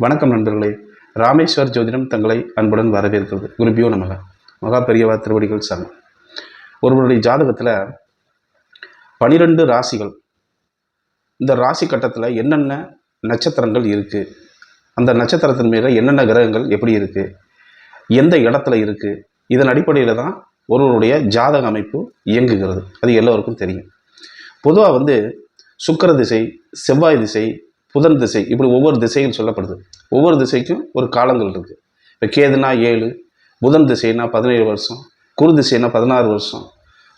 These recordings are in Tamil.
வணக்கம் நண்பர்களே. ராமேஸ்வர் ஜோதிடம் தங்களை அன்புடன் வரவேற்கிறது. குருபியோ நமக. மகா பெரியவா திருவடிகள் சங்கம் ஒருவருடைய ஜாதகத்தில் பனிரெண்டு ராசிகள். இந்த ராசி கட்டத்தில் என்னென்ன நட்சத்திரங்கள் இருக்குது அந்த நட்சத்திரத்தின் மேலே என்னென்ன கிரகங்கள் எப்படி இருக்குது எந்த இடத்துல இருக்குது இதன் அடிப்படையில் தான் ஒருவருடைய ஜாதக அமைப்பு இயங்குகிறது. அது எல்லோருக்கும் தெரியும். பொதுவாக வந்து சுக்கர திசை செவ்வாய் திசை புதன் திசை இப்படி ஒவ்வொரு திசையும் சொல்லப்படுது. ஒவ்வொரு திசைக்கும் ஒரு காலங்கள் இருக்குது இப்போ கேதுனா ஏழு புதன் திசைனா பதினேழு வருஷம் குரு திசைனா பதினாறு வருஷம்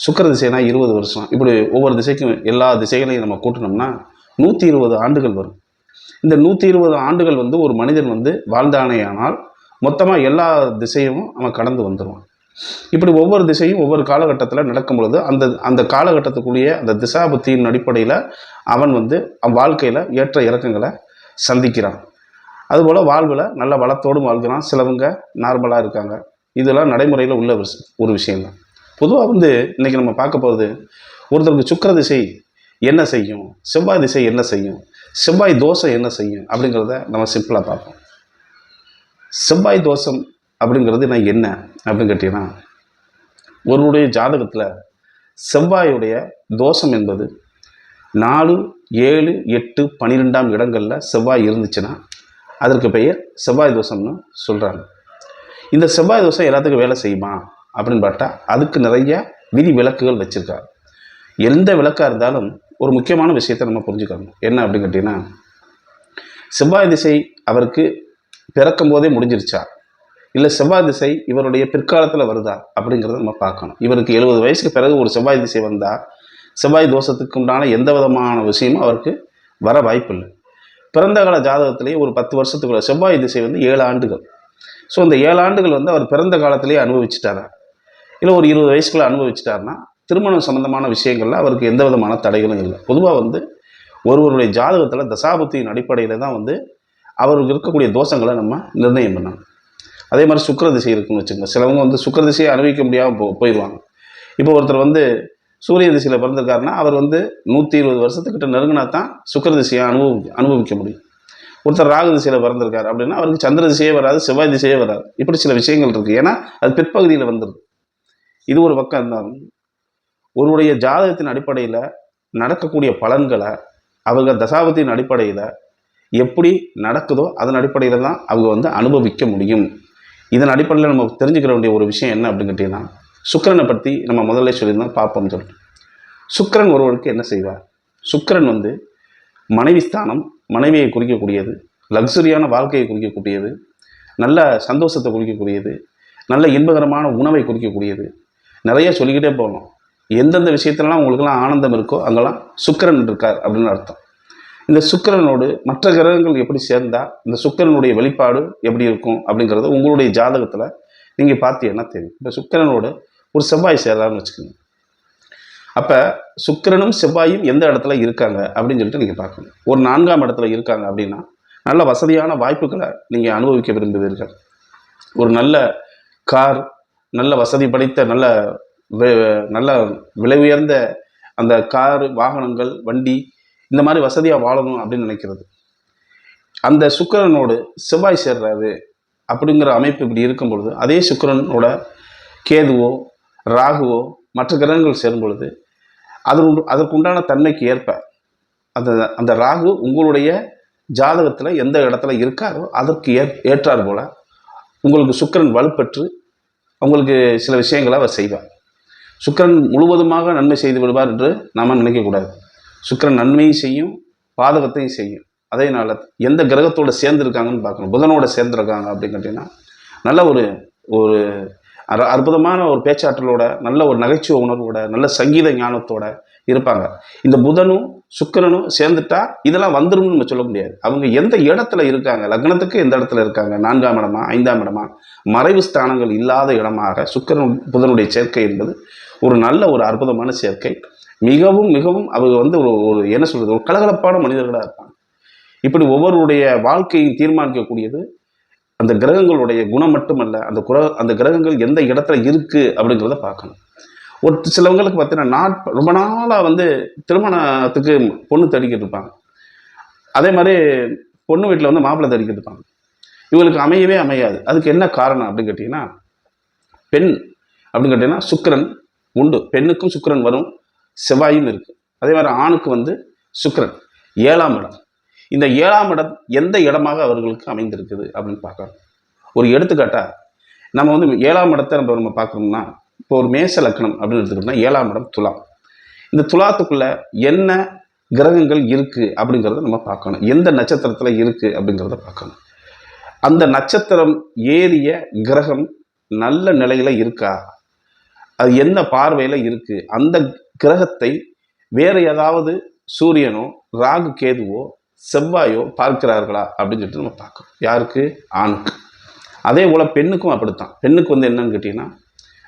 சுக்கர திசைனா இருபது வருஷம். இப்படி ஒவ்வொரு திசைக்கும் எல்லா திசைகளையும் நம்ம கூட்டினோம்னா நூற்றி இருபது ஆண்டுகள் வரும். இந்த நூற்றி இருபது ஆண்டுகள் வந்து ஒரு மனிதன் வந்து வாழ்ந்தானேயானால் மொத்தமாக எல்லா திசையும் அவன் கடந்து வந்துடுவான் இப்படி ஒவ்வொரு திசையும் ஒவ்வொரு காலகட்டத்தில் நடக்கும் பொழுது அந்த அந்த காலகட்டத்துக்குள்ளேயே அந்த திசாபுத்தியின் அடிப்படையில் அவன் வந்து அவன் வாழ்க்கையில் ஏற்ற இறக்கங்களை சந்திக்கிறான். அதுபோல் வாழ்வில் நல்ல வளத்தோடும் வாழ்கிறான். சிலவங்க நார்மலாக இருக்காங்க. இதெல்லாம் நடைமுறையில் உள்ள ஒரு ஒரு விஷயம்தான். பொதுவாக வந்து இன்றைக்கி நம்ம பார்க்க போகிறது ஒருத்தருக்கு சுக்கிர திசை என்ன செய்யும் செவ்வாய் திசை என்ன செய்யும் செவ்வாய் தோசை என்ன செய்யும் அப்படிங்கிறத நம்ம சிம்பிளாக பார்ப்போம். செவ்வாய் தோஷம் அப்படிங்கிறது நான் என்ன அப்படின்னு கேட்டீங்கன்னா ஒருவருடைய ஜாதகத்தில் செவ்வாயுடைய தோஷம் என்பது நாலு ஏழு எட்டு பன்னிரெண்டாம் இடங்களில் செவ்வாய் இருந்துச்சுன்னா அதற்கு பெயர் செவ்வாய் தோஷம்னு சொல்கிறாங்க இந்த செவ்வாய் தோஷம் எல்லாத்துக்கும் வேலை செய்யுமா? அப்படின்னு பார்த்தா அதுக்கு நிறைய விதி விளக்குகள் வச்சுருக்காங்க. எந்த விளக்காக இருந்தாலும் ஒரு முக்கியமான விஷயத்தை நம்ம புரிஞ்சுக்கணும். என்ன அப்படின்னு கேட்டிங்கன்னா செவ்வாய் திசை அவருக்கு பிறக்கும் போதே முடிஞ்சிருச்சா? இல்லை செவ்வாய் திசை இவருடைய பிற்காலத்தில் வருதா? அப்படிங்கிறத நம்ம பார்க்கணும். இவருக்கு எழுபது வயசுக்கு பிறகு ஒரு செவ்வாய் திசை வந்தால் செவ்வாய் தோஷத்துக்கு உண்டான எந்த விதமான விஷயமும் அவருக்கு வர வாய்ப்பில்லை. பிறந்த கால ஜாதகத்திலேயே ஒரு பத்து வருஷத்துக்குள்ள செவ்வாய் திசை வந்து ஏழு ஆண்டுகள். ஸோ அந்த ஏழு ஆண்டுகள் வந்து அவர் பிறந்த காலத்திலேயே அனுபவிச்சிட்டாரா? இல்லை ஒரு இருபது வயசுக்குள்ள அனுபவிச்சிட்டாருன்னா திருமணம் சம்பந்தமான விஷயங்கள்ல அவருக்கு எந்த விதமான தடைகளும் இல்லை. பொதுவாக வந்து ஒருவருடைய ஜாதகத்தில் தசாபத்தியின் அடிப்படையில் தான் வந்து அவருக்கு இருக்கக்கூடிய தோஷங்களை நம்ம நிர்ணயம் பண்ணணும். அதே மாதிரி சுக்கர திசை இருக்குன்னு வச்சுக்கோங்க. சிலவங்க வந்து சுக்கர திசையை அனுபவிக்க முடியாமல் போ போயிடுவாங்க இப்போ ஒருத்தர் வந்து சூரிய திசையில் பிறந்திருக்காருன்னா அவர் வந்து நூற்றி இருபது வருஷத்துக்கிட்ட நெருங்கினா தான் சுக்கர திசையை அனுபவி அனுபவிக்க முடியும். ஒருத்தர் ராகு திசையில் பிறந்திருக்காரு அப்படின்னா அவருக்கு சந்திர திசையே வராது செவ்வாய் திசையே வராது. இப்படி சில விஷயங்கள் இருக்குது ஏன்னா அது பிற்பகுதியில் வந்துடுது இது ஒரு பக்கம் இருந்தாலும் ஒருவருடைய ஜாதகத்தின் அடிப்படையில் நடக்கக்கூடிய பலன்களை அவங்க தசாபத்தின் அடிப்படையில் எப்படி நடக்குதோ அதன் அடிப்படையில் தான் அவங்க வந்து அனுபவிக்க முடியும். இதன் அடிப்படையில் நம்ம தெரிஞ்சுக்கிற வேண்டிய ஒரு விஷயம் என்ன அப்படின்னு கேட்டிங்கன்னா சுக்கிரனை பற்றி நம்ம முதல்ல சொல்லியிருந்தோம் பார்ப்போம் சொல்லிட்டு. சுக்கரன் ஒருவருக்கு என்ன செய்வார்? சுக்கிரன் வந்து மனைவி ஸ்தானம் மனைவியை குறிக்கக்கூடியது லக்ஸரியான வாழ்க்கையை குறிக்கக்கூடியது நல்ல சந்தோஷத்தை குறிக்கக்கூடியது நல்ல இன்பகரமான உணவை குறிக்கக்கூடியது. நிறைய சொல்லிக்கிட்டே போகணும் எந்தெந்த விஷயத்துலலாம் உங்களுக்கெல்லாம் ஆனந்தம் இருக்கோ அங்கெல்லாம் சுக்கிரன் இருக்கார் அப்படின்னு அர்த்தம். இந்த சுக்கிரனோடு மற்ற கிரகங்கள் எப்படி சேர்ந்தால் இந்த சுக்கிரனுடைய வெளிப்பாடு எப்படி இருக்கும் அப்படிங்கிறது உங்களுடைய ஜாதகத்தில் நீங்கள் பார்த்தீங்கன்னா தெரியும்? இப்போ சுக்கிரனோடு ஒரு செவ்வாய் சேர்றாருன்னு வச்சுக்கோங்க. அப்போ சுக்கிரனும் செவ்வாயும் எந்த இடத்துல இருக்காங்க அப்படின்னு சொல்லிட்டு நீங்கள் பார்க்கணும். ஒரு நான்காம் இடத்துல இருக்காங்க அப்படின்னா நல்ல வசதியான வாய்ப்புகளை நீங்கள் அனுபவிக்க விரும்புவீர்கள். ஒரு நல்ல கார் நல்ல வசதி படைத்த நல்ல வே- நல்ல விலை உயர்ந்த அந்த கார் வாகனங்கள் வண்டி இந்த மாதிரி வசதியாக வாழணும் அப்படின்னு நினைக்கிறது. அந்த சுக்கிரனோடு செவ்வாய் சேர்றாரு அப்படிங்கிற அமைப்பு இப்படி இருக்கும் பொழுது அதே சுக்கரனோட கேதுவோ ராகுவோ மற்ற கிரகங்கள் சேரும் பொழுது அது அதற்குண்டான தன்மைக்கு ஏற்ப அந்த அந்த ராகு உங்களுடைய ஜாதகத்தில் எந்த இடத்துல இருக்காரோ அதற்கு ஏ ஏற்றார் போல உங்களுக்கு சுக்கிரன் வலுப்பெற்று உங்களுக்கு சில விஷயங்களை அவர் செய்வார். சுக்கிரன் முழுவதுமாக நன்மை செய்து விடுவார் என்று நாம் நினைக்கக்கூடாது சுக்கிரன் நன்மையும் செய்யும் பாதகத்தையும் செய்யும். அதேனால எந்த கிரகத்தோட சேர்ந்துருக்காங்கன்னு பார்க்கணும். புதனோட சேர்ந்துருக்காங்க அப்படின்னு கேட்டிங்கன்னா நல்ல ஒரு ஒரு அற்புதமான ஒரு பேச்சாற்றலோட நல்ல ஒரு நகைச்சுவை உணர்வோட நல்ல சங்கீத ஞானத்தோட இருப்பாங்க. இந்த புதனும் சுக்கிரனும் சேர்ந்துட்டா இதெல்லாம் வந்துடும் நம்ம சொல்ல முடியாது. அவங்க எந்த இடத்துல இருக்காங்க? லக்னத்துக்கு எந்த இடத்துல இருக்காங்க? நான்காம் இடமா? ஐந்தாம் இடமா? மறைவு ஸ்தானங்கள் இல்லாத இடமாக சுக்கரன் புதனுடைய சேர்க்கை என்பது ஒரு நல்ல ஒரு அற்புதமான சேர்க்கை. மிகவும் மிகவும் அவங்க வந்து ஒரு ஒரு என்ன சொல்றது? ஒரு கலகலப்பான மனிதர்களாக இருப்பாங்க. இப்படி ஒவ்வொருடைய வாழ்க்கையும் தீர்மானிக்கக்கூடியது அந்த கிரகங்களுடைய குணம் மட்டுமல்ல அந்த குர அந்த கிரகங்கள் எந்த இடத்துல இருக்கு அப்படிங்கிறத பார்க்கணும். ஒரு சிலவங்களுக்கு பார்த்தீங்கன்னா நாட் ரொம்ப நாளாக வந்து திருமணத்துக்கு பொண்ணு தடிக்கிட்டு இருப்பாங்க. அதே மாதிரி பொண்ணு வீட்டில் வந்து மாப்பிள்ளை தடிக்கிட்டு இருப்பாங்க. இவங்களுக்கு அமையவே அமையாது. அதுக்கு என்ன காரணம் அப்படின்னு கேட்டிங்கன்னா பெண் அப்படின்னு கேட்டிங்கன்னா சுக்கரன் உண்டு. பெண்ணுக்கும் சுக்கரன் வரும் செவ்வாயும் இருக்குது அதே மாதிரி ஆணுக்கு வந்து சுக்கரன் ஏழாம் இடம். இந்த ஏழாம் இடம் எந்த இடமாக அவர்களுக்கு அமைந்திருக்குது அப்படின்னு பார்க்கணும் ஒரு எடுத்துக்காட்டா நம்ம வந்து ஏழாம் இடத்தை நம்ம நம்ம பார்க்கணும்னா இப்போ ஒரு மேச லக்கணம் அப்படின்னு எடுத்துக்கிட்டோம்னா ஏழாம் இடம் துலாம். இந்த துலாத்துக்குள்ள என்ன கிரகங்கள் இருக்குது அப்படிங்கிறத நம்ம பார்க்கணும். எந்த நட்சத்திரத்தில் இருக்குது அப்படிங்கிறத பார்க்கணும். அந்த நட்சத்திரம் ஏறிய கிரகம் நல்ல நிலையில் இருக்கா? அது என்ன பார்வையில் இருக்குது அந்த கிரகத்தை வேறு ஏதாவது சூரியனோ ராகு கேதுவோ செவ்வாயோ பார்க்கிறார்களா அப்படின்னு சொல்லிட்டு நம்ம பார்க்கணும் யாருக்கு? ஆணுக்கு. அதே போல் பெண்ணுக்கும் அப்படித்தான். பெண்ணுக்கு வந்து என்னன்னு கேட்டிங்கன்னா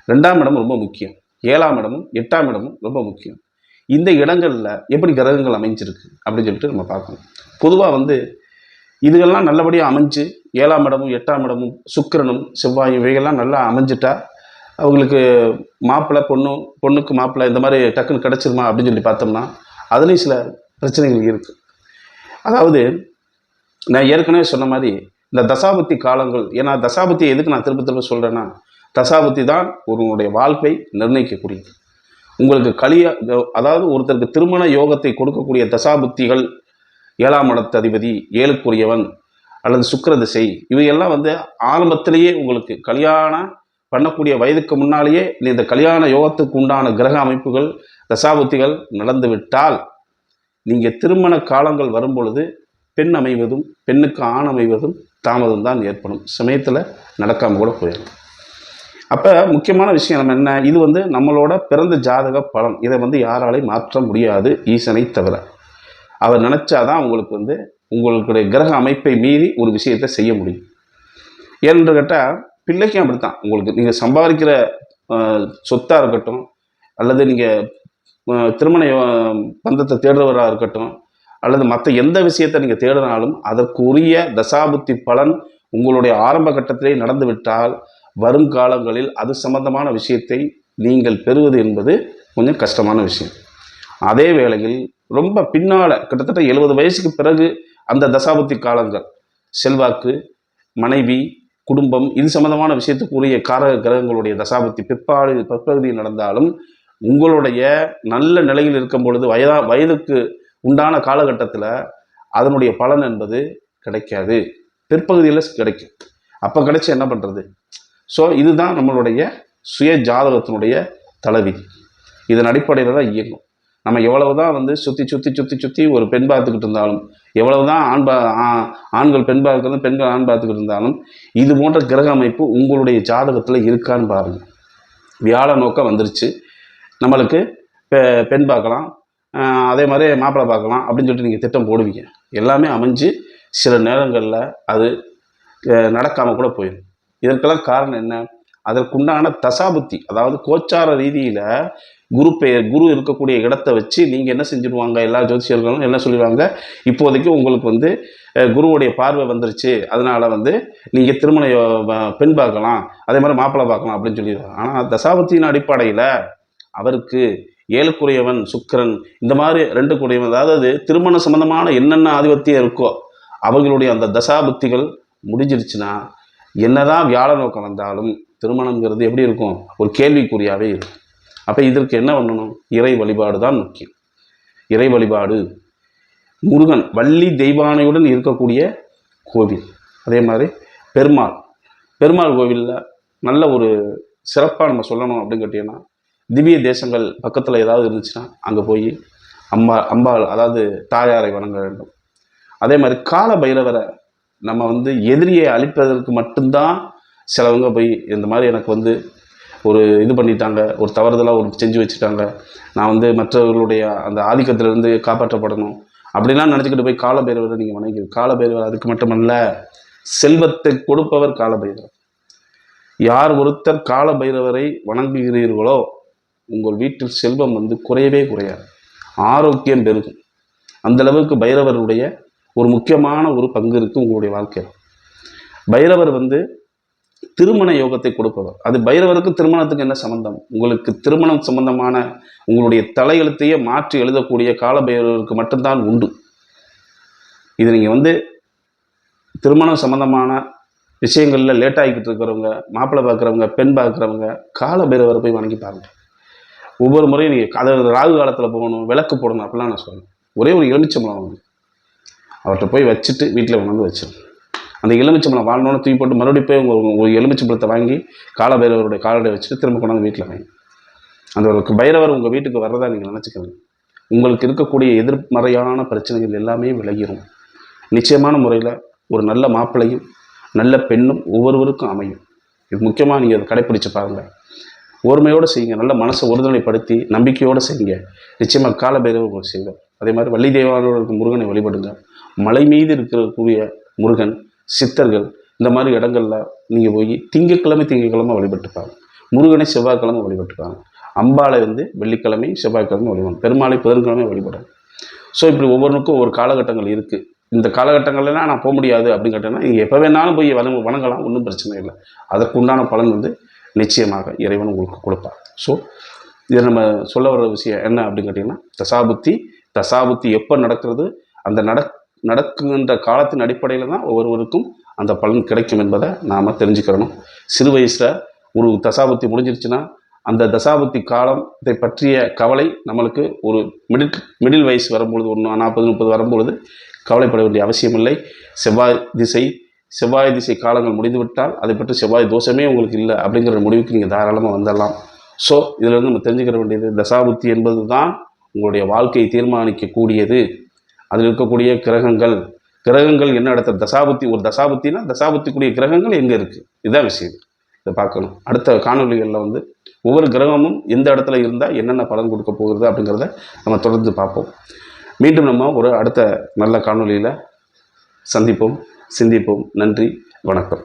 ரெண்டாம் இடம் ரொம்ப முக்கியம். ஏழாம் இடமும் எட்டாம் இடமும் ரொம்ப முக்கியம். இந்த இடங்களில் எப்படி கிரகங்கள் அமைஞ்சிருக்கு அப்படின்னு சொல்லிட்டு நம்ம பார்க்கணும். பொதுவாக வந்து இதுகள்லாம் நல்லபடியாக அமைஞ்சு ஏழாம் இடமும் எட்டாம் இடமும் சுக்கிரனும் செவ்வாயும் இவைகள்லாம் நல்லா அமைஞ்சிட்டா அவங்களுக்கு மாப்பிள்ளை பொண்ணு பொண்ணுக்கு மாப்பிள்ளை இந்த மாதிரி டக்குன்னு கிடச்சிருமா அப்படின்னு சொல்லி பார்த்தோம்னா அதுலேயும் சில பிரச்சனைகள் இருக்குது அதாவது நான் ஏற்கனவே சொன்ன மாதிரி இந்த தசாபத்தி காலங்கள் ஏன்னா தசாபத்தி எதுக்கு நான் திரும்ப திரும்ப சொல்கிறேன்னா தசாபத்தி தான் ஒருவனுடைய வாழ்க்கை நிர்ணயிக்கக்கூடியது. உங்களுக்கு கலிய அதாவது ஒருத்தருக்கு திருமண யோகத்தை கொடுக்கக்கூடிய தசாபுத்திகள் ஏழாம் இடத்து அதிபதி ஏழுக்குரியவன் அல்லது சுக்கிர திசை இவையெல்லாம் வந்து ஆரம்பத்திலேயே உங்களுக்கு கல்யாணம் பண்ணக்கூடிய வயதுக்கு முன்னாலேயே நீ இந்த கல்யாண யோகத்துக்கு உண்டான கிரக அமைப்புகள் தசாபுத்திகள் நடந்துவிட்டால் நீங்கள் திருமண காலங்கள் வரும் பொழுது பெண் அமைவதும் பெண்ணுக்கு ஆண் அமைவதும் தாமதம் தான் ஏற்படும். சமயத்தில் நடக்காமல் கூட போயிடும் அப்போ முக்கியமான விஷயம் நம்ம என்ன? இது வந்து நம்மளோட பிறந்த ஜாதக பலம் இதை வந்து யாராலையும் மாற்ற முடியாது ஈசனை தவிர. அவர் நினச்சாதான் உங்களுக்கு வந்து உங்களுடைய கிரக அமைப்பை மீறி ஒரு விஷயத்தை செய்ய முடியும். ஏன்னு கேட்டால் பிள்ளைக்கும் அப்படித்தான். உங்களுக்கு நீங்கள் சம்பாதிக்கிற சொத்தாக இருக்கட்டும் அல்லது நீங்கள் திருமண பந்தத்தை தேடுறவராக இருக்கட்டும் அல்லது மற்ற எந்த விஷயத்தை நீங்கள் தேடினாலும் அதற்குரிய தசாபுத்தி பலன் உங்களுடைய ஆரம்ப கட்டத்திலே நடந்துவிட்டால் வருங்காலங்களில் அது சம்பந்தமான விஷயத்தை நீங்கள் பெறுவது என்பது கொஞ்சம் கஷ்டமான விஷயம். அதே வேளையில் ரொம்ப பின்னால் கிட்டத்தட்ட எழுபது வயசுக்கு பிறகு அந்த தசாபுத்தி காலங்கள் செல்வாக்கு மனைவி குடும்பம் இது சம்பந்தமான விஷயத்துக்குரிய காரக கிரகங்களுடைய தசாபுத்தி பிற்பாடு பிற்பகுதியில் நடந்தாலும் உங்களுடைய நல்ல நிலையில் இருக்கும் பொழுது வயதா வயதுக்கு உண்டான காலகட்டத்தில் அதனுடைய பலன் என்பது கிடைக்காது. பிற்பகுதியில் கிடைக்கும். அப்போ கிடைச்சி என்ன பண்ணுறது ஸோ இதுதான் நம்மளுடைய சுய ஜாதகத்தினுடைய தலைவி இதன் அடிப்படையில் தான் இயங்கும். நம்ம எவ்வளவு தான் வந்து சுற்றி சுற்றி சுற்றி சுற்றி ஒரு பெண் பார்த்துக்கிட்டு இருந்தாலும் எவ்வளவு தான் ஆண் பா ஆண்கள் பெண் பார்க்கறது பெண்கள் ஆண் பார்த்துக்கிட்டு இருந்தாலும் இது போன்ற கிரக அமைப்பு உங்களுடைய ஜாதகத்தில் இருக்கான்னு பாருங்கள் வியாழ நோக்கம் வந்துருச்சு. நம்மளுக்கு பெ- பெண் பார்க்கலாம். அதே மாதிரி மாப்பிள்ளை பார்க்கலாம் அப்படின்னு சொல்லிட்டு நீங்கள் திட்டம் போடுவீங்க. எல்லாமே அமைஞ்சு சில நேரங்களில் அது நடக்காமல் கூட போயிடும். இதற்கெல்லாம் காரணம் என்ன? அதற்குண்டான தசாபுத்தி அதாவது கோச்சார ரீதியில் குரு பெயர் குரு இருக்கக்கூடிய இடத்த வச்சு நீங்கள் என்ன செஞ்சுருவாங்க? எல்லா ஜோதிஷர்களும் என்ன சொல்லிடுவாங்க இப்போதைக்கு உங்களுக்கு வந்து குருவுடைய பார்வை வந்துருச்சு. அதனால் வந்து நீங்கள் திருமண பெண் பார்க்கலாம். அதே மாதிரி மாப்பிள்ளை பார்க்கலாம் அப்படின்னு சொல்லிடுவாங்க ஆனால் தசாபத்தியின் அடிப்படையில் அவருக்கு ஏழுக்குரியவன் சுக்கிரன் இந்த மாதிரி ரெண்டு குடையவன். அதாவது திருமண சம்பந்தமான என்னென்ன ஆதிபத்தியம் இருக்கோ அவர்களுடைய அந்த தசாபக்திகள் முடிஞ்சிருச்சுன்னா என்னதான் வியாழ நோக்கம் வந்தாலும் திருமணங்கிறது எப்படி இருக்கும்? ஒரு கேள்விக்குறியாகவே இருக்கும். அப்போ இதற்கு என்ன பண்ணணும்? இறை வழிபாடு தான் முக்கியம். இறை வழிபாடு முருகன் வள்ளி தெய்வானையுடன் இருக்கக்கூடிய கோவில். அதே மாதிரி பெருமாள். பெருமாள் கோவிலில் நல்ல ஒரு சிறப்பாக நம்ம சொல்லணும் அப்படின்னு கேட்டிங்கன்னா திவ்ய தேசங்கள் பக்கத்தில் ஏதாவது இருந்துச்சுன்னா அங்கே போய் அம்மா அம்பாள் அதாவது தாயாரை வணங்க வேண்டும். அதே மாதிரி கால பைரவரை நம்ம வந்து எதிரியை அழிப்பதற்கு மட்டும்தான் சிலவங்க போய் இந்த மாதிரி எனக்கு வந்து ஒரு இது பண்ணிட்டாங்க ஒரு தவறுதலாக ஒரு செஞ்சு வச்சுட்டாங்க. நான் வந்து மற்றவர்களுடைய அந்த ஆதிக்கத்திலிருந்து காப்பாற்றப்படணும் அப்படிலாம் நினச்சிக்கிட்டு போய் காலபைரவரை நீங்கள் வணங்கி காலபைரவர் அதுக்கு மட்டுமல்ல செல்வத்தை கொடுப்பவர் காலபைரவர் யார் ஒருத்தர் காலபைரவரை வணங்குகிறீர்களோ உங்கள் வீட்டில் செல்வம் வந்து குறையவே குறையாது. ஆரோக்கியம் பெருகும். அந்த அளவுக்கு பைரவருடைய ஒரு முக்கியமான ஒரு பங்கு இருக்குது உங்களுடைய வாழ்க்கையில். பைரவர் வந்து திருமண யோகத்தை கொடுப்பவர். அது பைரவருக்கு திருமணத்துக்கு என்ன சம்பந்தம்? உங்களுக்கு திருமணம் சம்பந்தமான உங்களுடைய தலையெழுத்தையே மாற்றி எழுதக்கூடிய கால பைரவருக்கு மட்டும்தான் உண்டு. இது நீங்கள் வந்து திருமணம் சம்பந்தமான விஷயங்களில் லேட் ஆகிக்கிட்டு இருக்கிறவங்க மாப்பிள்ளை பார்க்குறவங்க பெண் பார்க்குறவங்க கால பைரவரை போய் வணங்கி பாருங்கள் ஒவ்வொரு முறையும் நீங்கள் அதாவது ராகு காலத்தில் போகணும் விளக்கு போடணும் அப்படிலாம் நான் சொல்லுவேன் ஒரே ஒரு எலுமிச்சம்பளம் வாங்க அவர்கிட்ட போய் வச்சுட்டு வீட்டில் கொண்டு வந்து வச்சிடணும் அந்த எலுமிச்சம்பளம் வாழ்னோன்னு தூக்கி போட்டு மறுபடியும் போய் உங்கள் ஒரு எலுமிச்சம்பளத்தை வாங்கி கால பைரவருடைய காலடை வச்சுட்டு திரும்ப கொண்டாந்து வீட்டில் வாங்கி. அந்த ஒரு பைரவர் உங்கள் வீட்டுக்கு வர்றதா நீங்கள் நினச்சிக்கோங்க உங்களுக்கு இருக்கக்கூடிய எதிர்மறையான பிரச்சனைகள் எல்லாமே விலகிடும் நிச்சயமான முறையில் ஒரு நல்ல மாப்பிள்ளையும் நல்ல பெண்ணும் ஒவ்வொருவருக்கும் அமையும். இது முக்கியமாக நீங்கள் அதை கடைப்பிடிச்சு பாருங்கள் ஒருமையோடு செய்யுங்க. நல்ல மனசை ஒருநிலைப்படுத்தி நம்பிக்கையோடு செய்யுங்க. நிச்சயமாக கால பைரவர் உங்களுக்கு செய்வார் அதே மாதிரி வள்ளி தேவானோட இருக்க முருகனை வழிபடுங்க. மலை மீது இருக்கக்கூடிய முருகன் சித்தர்கள் இந்த மாதிரி இடங்கள்ல நீங்கள் போய் திங்கக்கிழமை திங்கக்கிழமை வழிபட்டுப்பாங்க முருகனை செவ்வாய்க்கிழமை வழிபட்டுப்பாங்க அம்பாளை வந்து வெள்ளிக்கிழமை செவ்வாய்க்கிழமை வழிபடும் பெருமாளை புதன்கிழமை வழிபடும் ஸோ இப்படி ஒவ்வொன்றுக்கும் ஒரு காலகட்டங்கள் இருக்குது இந்த காலகட்டங்கள்லாம் நான் போக முடியாது அப்படின்னு கேட்டேன்னா நீங்கள் எப்போ வேணாலும் போய் வணங்க வணங்கலாம். ஒன்றும் பிரச்சனை இல்லை. அதற்கு உண்டான பலன் வந்து நிச்சயமாக இறைவன் உங்களுக்கு கொடுப்பார். ஸோ இதை நம்ம சொல்ல வர விஷயம் என்ன அப்படின்னு கேட்டிங்கன்னா தசாபுத்தி தசாபுத்தி எப்போ நடக்கிறது அந்த நட நடக்குகின்ற காலத்தின் அடிப்படையில் தான் ஒவ்வொருவருக்கும் அந்த பலன் கிடைக்கும் என்பதை நாம் தெரிஞ்சுக்கிறணும். சிறு வயசில் ஒரு தசாபுத்தி முடிஞ்சிருச்சுன்னா அந்த தசாபுத்தி காலத்தை பற்றிய கவலை நம்மளுக்கு ஒரு மிடில் மிடில் வயசு வரும்பொழுது ஒரு நாற்பது முப்பது வரும்பொழுது கவலைப்பட வேண்டிய அவசியமில்லை. செவ்வாய் திசை செவ்வாய் திசை காலங்கள் முடிந்துவிட்டால் அதை பற்றி செவ்வாய் தோஷமே உங்களுக்கு இல்லை அப்படிங்கிற முடிவுக்கு நீங்கள் தாராளமாக வந்துடலாம். ஸோ இதிலிருந்து நம்ம தெரிஞ்சுக்கிற வேண்டியது தசாபுத்தி என்பது தான் உங்களுடைய வாழ்க்கையை தீர்மானிக்கக்கூடியது. அதில் இருக்கக்கூடிய கிரகங்கள். கிரகங்கள் என்ன இடத்துல? தசாபுத்தி ஒரு தசாபுத்தினா தசாபுத்திக்குரிய கிரகங்கள் எங்கே இருக்குது இதுதான் விஷயம். இதை பார்க்கணும். அடுத்த காணொளிகளில் வந்து ஒவ்வொரு கிரகமும் எந்த இடத்துல இருந்தால் என்னென்ன பலன் கொடுக்க போகிறது அப்படிங்கிறத நம்ம தொடர்ந்து பார்ப்போம். மீண்டும் நம்ம ஒரு அடுத்த நல்ல காணொளியில் சந்திப்போம். சிந்திப்போம். நன்றி வணக்கம்.